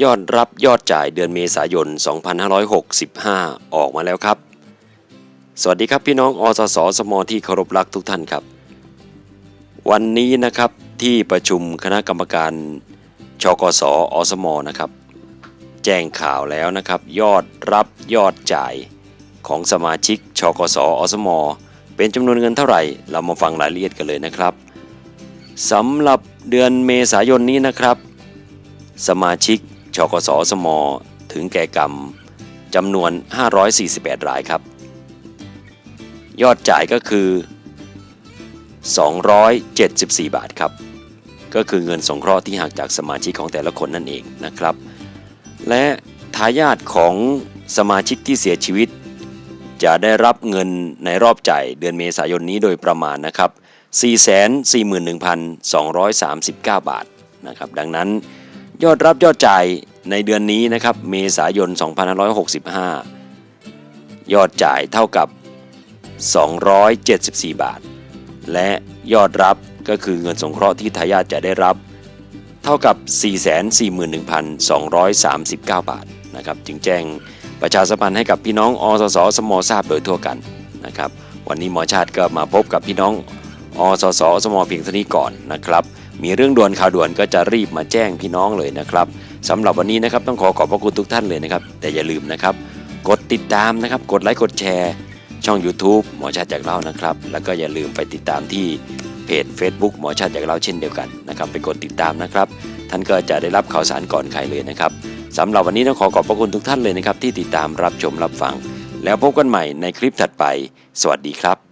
ยอดรับยอดจ่ายเดือนเมษายน 2565 ออกมาแล้วครับ สวัสดีครับพี่น้องอสสสมที่เคารพรักทุกท่านครับ วันนี้นะครับที่ประชุมคณะกรรมการชกสอสมนะครับ แจ้งข่าวแล้วนะครับ ยอดรับยอดจ่ายของสมาชิกชกสอสม เป็นจำนวนเงินเท่าไหร่ เรามาฟังรายละเอียดกันเลยนะครับสำหรับเดือนเมษายนนี้นะครับ สมาชิก ชกสสม ถึงแก่กรรมจำนวน 548รายครับ ยอดจ่ายก็คือ 274 บาทครับ ก็คือเงินสงเคราะห์ที่หักจากสมาชิกของแต่ละคนนั่นเองนะครับ และทายาทของสมาชิกที่เสียชีวิต จะได้รับเงินในรอบจ่ายเดือนเมษายนนี้โดยประมาณนะครับ 441,239 บาทนะครับ ดังนั้น ยอดรับยอดจ่ายในเดือนนี้นะครับเมษายน 2565 ยอดจ่ายเท่ากับ 274 บาท และยอดรับก็คือเงินสงเคราะห์ที่ทายาทจะได้รับ เท่ากับ 441,239 บาทนะครับจึงแจ้งประชาสัมพันธ์ให้กับพี่น้องอสสสมทราบโดยทั่วกันนะครับวันนี้หมอชาติก็มาพบกับพี่น้องอสสสมเพียงเท่านี้ก่อนนะครับ มีเรื่องด่วนข่าวด่วนก็จะรีบมาแจ้งพี่น้องเลยนะครับสำหรับวันนี้นะครับต้องขอขอบพระคุณทุกท่านเลยนะครับ แต่อย่าลืมนะครับกดติดตามนะครับ กดไลค์กดแชร์ ช่อง YouTube หมอชาติจากเรานะครับ แล้วก็อย่าลืมไปติดตามที่เพจ Facebook หมอชาติจากเราเช่นเดียวกันนะครับ ไปกดติดตามนะครับ ท่านก็จะได้รับข่าวสารก่อนใครเลยนะครับสำหรับวันนี้ต้องขอขอบพระคุณทุกท่านเลยนะครับ ที่ติดตามรับชมรับฟัง แล้วพบกันใหม่ในคลิปถัดไป สวัสดีครับ